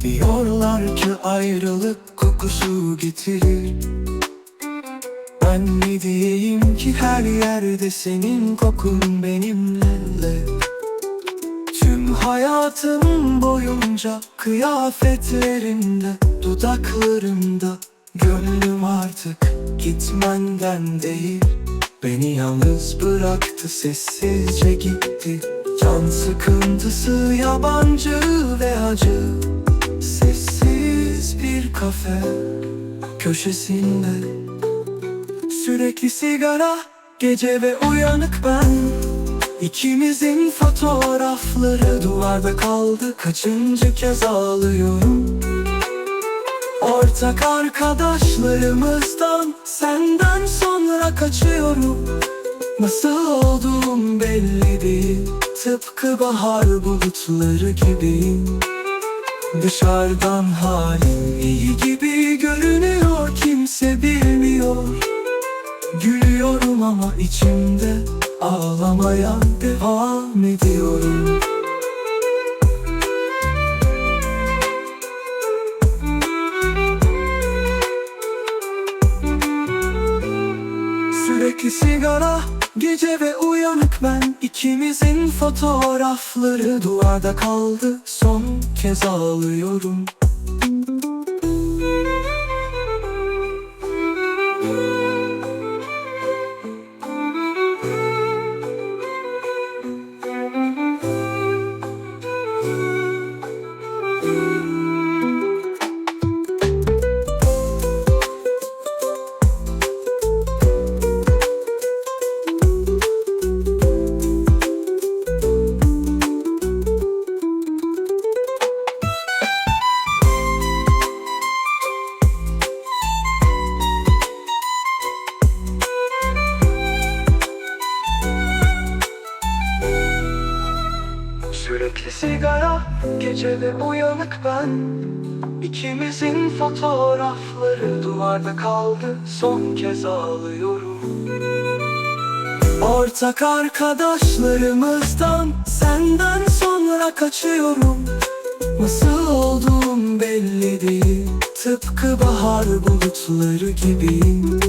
Diyorlar ki ayrılık kokusu getirir Ben ne diyeyim ki her yerde senin kokun benimle. Tüm hayatım boyunca kıyafetlerinde, dudaklarında Gönlüm artık gitmenden değil. Beni yalnız bıraktı sessizce gitti. Can sıkıntısı yabancı ve acı. Sessiz bir kafe köşesinde Sürekli sigara gece ve uyanık ben. İkimizin fotoğrafları duvarda kaldı Kaçıncı kez ağlıyorum. Ortak arkadaşlarımızdan Senden sonra kaçıyorum. Nasıl olduğum belli değil Tıpkı bahar bulutları gibiyim Dışarıdan halim iyi gibi görünüyor Kimse bilmiyor Gülüyorum ama içimde Ağlamaya devam ediyorum. Sürekli sigara Gece ve uyanık ben. İkimizin fotoğrafları duvarda kaldı. Son kez ağlıyorum Sürekli sigara, gece ve uyanık ben. İkimizin fotoğrafları duvarda kaldı Son kez ağlıyorum. Ortak arkadaşlarımızdan Senden sonra kaçıyorum. Nasıl olduğum belli değil Tıpkı bahar bulutları gibiyim